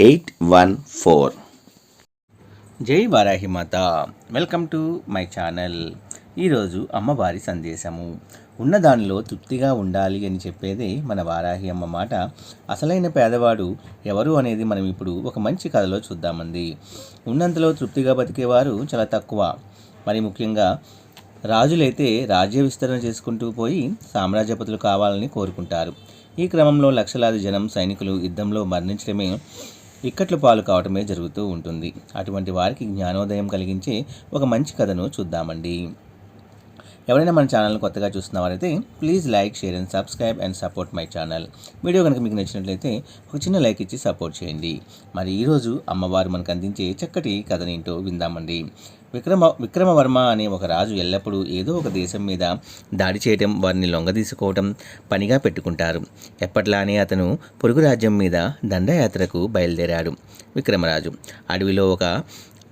eight one four జై వారాహి మాత. Welcome to my channel ఈరోజు అమ్మవారి సందేశము. ఉన్న దానిలో తృప్తిగా ఉండాలి అని చెప్పేదే మన వారాహి అమ్మ మాట. అసలైన పేదవాడు ఎవరు అనేది మనం ఇప్పుడు ఒక మంచి కథలో చూద్దామండి. ఉన్నంతలో తృప్తిగా బతికేవారు చాలా తక్కువ. మరి ముఖ్యంగా రాజులైతే రాజ్య విస్తరణ చేసుకుంటూ పోయి సామ్రాజ్యపతులు కావాలని కోరుకుంటారు. ఈ క్రమంలో లక్షలాది జనం సైనికులు యుద్ధంలో మరణించడమే ఇక్కట్లు పాలు కావటమే జరుగుతూ ఉంటుంది. అటువంటి వారికి జ్ఞానోదయం కలిగించే ఒక మంచి కథను చూద్దామండి. ఎవరైనా మన ఛానల్ని కొత్తగా చూస్తున్నవారైతే please like share and subscribe and support my channel. Video కనుక మీకు నచ్చినట్లయితే ఒక చిన్న లైక్ ఇచ్చి సపోర్ట్ చేయండి. మరి ఈరోజు అమ్మవారు మనకు అందించే చక్కటి కథనేంటో విందామండి. విక్రమ విక్రమవర్మ అనే ఒక రాజు ఎల్లప్పుడూ ఏదో ఒక దేశం మీద దాడి చేయటం వారిని లొంగదీసుకోవటం పనిగా పెట్టుకుంటారు. ఎప్పట్లానే అతను పొరుగు రాజ్యం మీద దండయాత్రకు బయలుదేరాడు విక్రమరాజు. అడవిలో ఒక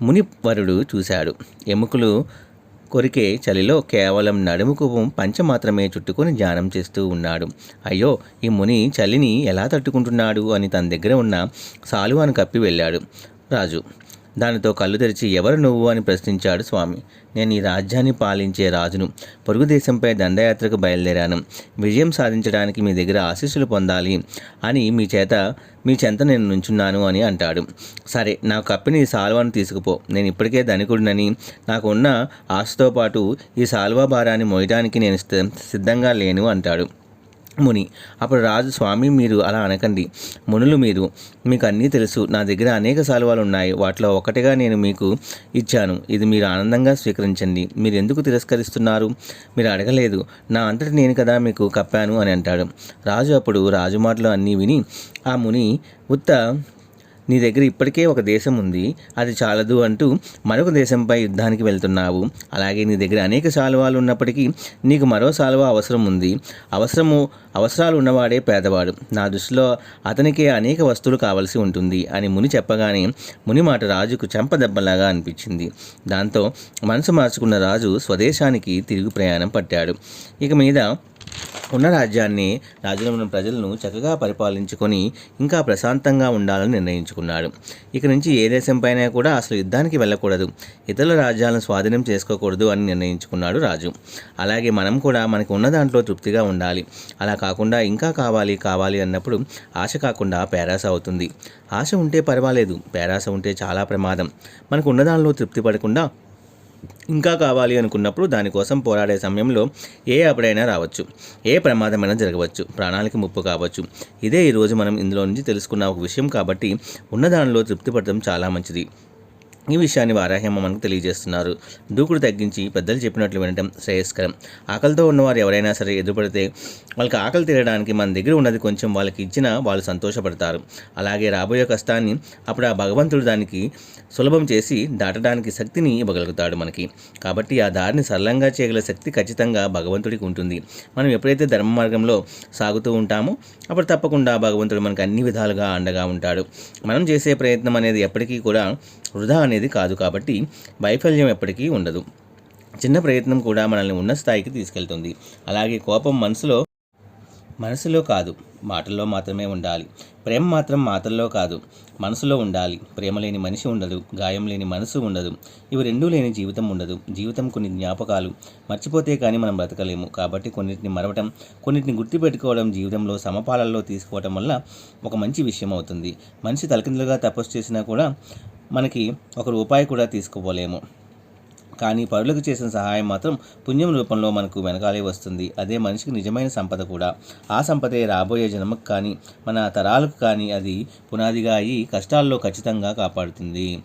మునివరుడు చూశాడు. ఎముకలు కొరికే చలిలో కేవలం నడుముకు పంచ మాత్రమే చుట్టుకొని ధ్యానం చేస్తూ ఉన్నాడు. అయ్యో ఈ ముని చలిని ఎలా తట్టుకుంటున్నాడు అని తన దగ్గర ఉన్న సాలువాను కప్పి వెళ్ళాడు. రాజు దానితో కళ్ళు తెరిచి ఎవరు నువ్వు అని ప్రశ్నించాడు స్వామి. నేను ఈ రాజ్యాన్ని పాలించే రాజును. పొరుగు దేశంపై దండయాత్రకు బయలుదేరాను. విజయం సాధించడానికి మీ దగ్గర ఆశీస్సులు పొందాలి అని మీ చేత మీ చెంత నేను నుంచున్నాను అని అంటాడు. సరే నా కప్పిని ఈ సాల్వాను తీసుకుపో. నేను ఇప్పటికే ధనికుడినని. నాకు ఉన్న ఆశతో పాటు ఈ సాల్వా భారాన్ని మోయడానికి నేను సిద్ధ- సిద్ధంగా లేను అంటాడు. ముని అప్పుడు రాజు స్వామి మీరు అలా అనకండి. మునులు మీరు మీకు అన్నీ తెలుసు. నా దగ్గర అనేక సాలువాలు ఉన్నాయి. వాటిలో ఒకటిగా నేను మీకు ఇచ్చాను. ఇది మీరు ఆనందంగా స్వీకరించండి. మీరు ఎందుకు తిరస్కరిస్తున్నారు? మీరు అడగలేదు. నా అంతటి నేను కదా మీకు కప్పాను అని అంటాడు. రాజు అప్పుడు రాజు మాటలు అన్నీ విని ఆ ముని ఉత్త నీ దగ్గర ఇప్పటికే ఒక దేశం ఉంది అది చాలదు అంటూ మరొక దేశంపై యుద్ధానికి వెళ్తున్నావు. అలాగే నీ దగ్గర అనేక శాలువాలు ఉన్నప్పటికీ నీకు మరో శాలువా అవసరం ఉంది. అవసరము అవసరాలు ఉన్నవాడే పేదవాడు. నా దృష్టిలో అతనికే అనేక వస్తువులు కావలసి ఉంటుంది అని ముని చెప్పగానే ముని మాట రాజుకు చెంపదెబ్బలాగా అనిపించింది. దాంతో మనసు మార్చుకున్న రాజు స్వదేశానికి తిరుగు ప్రయాణం పట్టాడు. ఇక మీద ఉన్న రాజ్యాన్ని రాజులో ఉన్న ప్రజలను చక్కగా పరిపాలించుకొని ఇంకా ప్రశాంతంగా ఉండాలని నిర్ణయించుకున్నాడు. ఇక నుంచి ఏ దేశంపైనా కూడా అసలు యుద్ధానికి వెళ్ళకూడదు. ఇతరుల రాజ్యాలను స్వాధీనం చేసుకోకూడదు అని నిర్ణయించుకున్నాడు రాజు. అలాగే మనం కూడా మనకు ఉన్న దాంట్లో తృప్తిగా ఉండాలి. అలా కాకుండా ఇంకా కావాలి కావాలి అన్నప్పుడు ఆశ కాకుండా పేరాస అవుతుంది. ఆశ ఉంటే పర్వాలేదు. పేరాస ఉంటే చాలా ప్రమాదం. మనకు ఉన్న దానిలో తృప్తి పడకుండా ఇంకా కావాలి అనుకున్నప్పుడు దానికోసం పోరాడే సమయంలో ఏ అప్పుడైనా రావచ్చు. ఏ ప్రమాదమైనా జరగవచ్చు. ప్రాణాలకి ముప్పు కావచ్చు. ఇదే ఈరోజు మనం ఇందులో నుంచి తెలుసుకున్న ఒక విషయం కాబట్టి ఉన్న దానిలో తృప్తి చాలా మంచిది. ఈ విషయాన్ని వారాహ్యమ్మ మనకు తెలియజేస్తున్నారు. దూకుడు తగ్గించి పెద్దలు చెప్పినట్లు వినటం శ్రేయస్కరం. ఆకలితో ఉన్నవారు ఎవరైనా సరే ఎదురుపడితే వాళ్ళకి ఆకలి తీరడానికి మన దగ్గర ఉన్నది కొంచెం వాళ్ళకి ఇచ్చినా వాళ్ళు సంతోషపడతారు. అలాగే రాబోయే కష్టాన్ని అప్పుడు ఆ భగవంతుడు దానికి సులభం చేసి దాటడానికి శక్తిని ఇవ్వగలుగుతాడు మనకి. కాబట్టి ఆ దారిని సరళంగా చేయగల శక్తి ఖచ్చితంగా భగవంతుడికి ఉంటుంది. మనం ఎప్పుడైతే ధర్మ మార్గంలో సాగుతూ ఉంటామో అప్పుడు తప్పకుండా భగవంతుడు మనకు అన్ని విధాలుగా అండగా ఉంటాడు. మనం చేసే ప్రయత్నం అనేది ఎప్పటికీ కూడా వృధా అనేది కాదు కాబట్టి వైఫల్యం ఎప్పటికీ ఉండదు. చిన్న ప్రయత్నం కూడా మనల్ని ఉన్న స్థాయికి తీసుకెళ్తుంది. అలాగే కోపం మనసులో మనసులో కాదు మాటల్లో మాత్రమే ఉండాలి. ప్రేమ మాత్రం మాటల్లో కాదు మనసులో ఉండాలి. ప్రేమ లేని మనిషి ఉండదు గాయం లేని మనసు ఉండదు. ఇవి రెండూ లేని జీవితం ఉండదు. జీవితం కొన్ని జ్ఞాపకాలు. మర్చిపోతే కానీ మనం బ్రతకలేము. కాబట్టి కొన్నిటిని మరవటం కొన్నిటిని గుర్తుపెట్టుకోవడం జీవితంలో సమపాలల్లో తీసుకోవటం వల్ల ఒక మంచి విషయం అవుతుంది. మనిషి తలకిందులుగా తపస్సు చేసినా కూడా మనకి ఒక రూపాయి కూడా తీసుకోలేము. కానీ పరులకు చేసిన సహాయం మాత్రం పుణ్యం రూపంలో మనకు వెనకాలే వస్తుంది. అదే మనిషికి నిజమైన సంపద కూడా. ఆ సంపదే రాబోయే జన్మకు కానీ మన తరాలకు కానీ అది పునాదిగా అయి కష్టాల్లో ఖచ్చితంగా కాపాడుతుంది.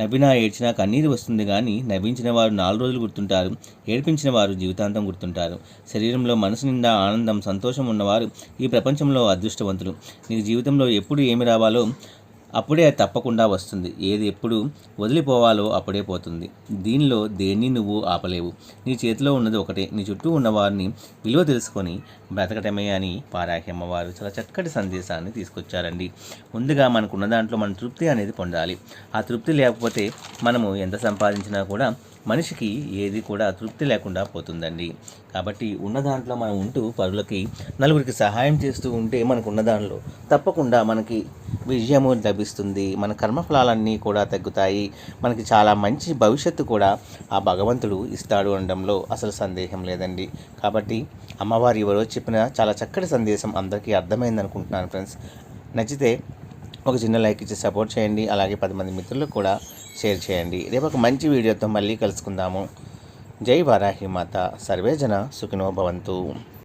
నవ్వినా ఏడ్చినా కన్నీరు వస్తుంది కానీ నవ్వించిన వారు నాలుగు రోజులు గుర్తుంటారు. ఏడ్పించిన వారు జీవితాంతం గుర్తుంటారు. శరీరంలో మనసు నిండా ఆనందం సంతోషం ఉన్నవారు ఈ ప్రపంచంలో అదృష్టవంతులు. నీకు జీవితంలో ఎప్పుడు ఏమి రావాలో అప్పుడే అది తప్పకుండా వస్తుంది. ఏది ఎప్పుడు వదిలిపోవాలో అప్పుడే పోతుంది. దీనిలో దేన్ని నువ్వు ఆపలేవు. నీ చేతిలో ఉన్నది ఒకటే. నీ చుట్టూ ఉన్నవారిని విలువ తెలుసుకొని బ్రతకటమే అని పారాకి అమ్మవారు చాలా చక్కటి సందేశాన్ని తీసుకొచ్చారండి. ముందుగా మనకున్న దాంట్లో మన తృప్తి అనేది పొందాలి. ఆ తృప్తి లేకపోతే మనము ఎంత సంపాదించినా కూడా మనిషికి ఏది కూడా తృప్తి లేకుండా పోతుందండి. కాబట్టి ఉన్న దాంట్లో మనం ఉంటూ పరులకి నలుగురికి సహాయం చేస్తూ ఉంటే మనకు ఉన్న దానిలో తప్పకుండా మనకి విజయము లభిస్తుంది. మన కర్మఫలాలన్నీ కూడా తగ్గుతాయి. మనకి చాలా మంచి భవిష్యత్తు కూడా ఆ భగవంతుడు ఇస్తాడు అనడంలో అసలు సందేహం లేదండి. కాబట్టి అమ్మవారు ఎవరో చెప్పిన చాలా చక్కటి సందేశం అందరికీ అర్థమైంది అనుకుంటున్నాను ఫ్రెండ్స్. నచ్చితే ఒక చిన్న లైక్ ఇచ్చి సపోర్ట్ చేయండి. అలాగే పది మంది మిత్రులకు కూడా షేర్ చేయండి. రేపు ఒక మంచి వీడియోతో మళ్ళీ కలుసుకుందాము. జై వారాహి మాత. సర్వేజన సుఖినో భవంతు.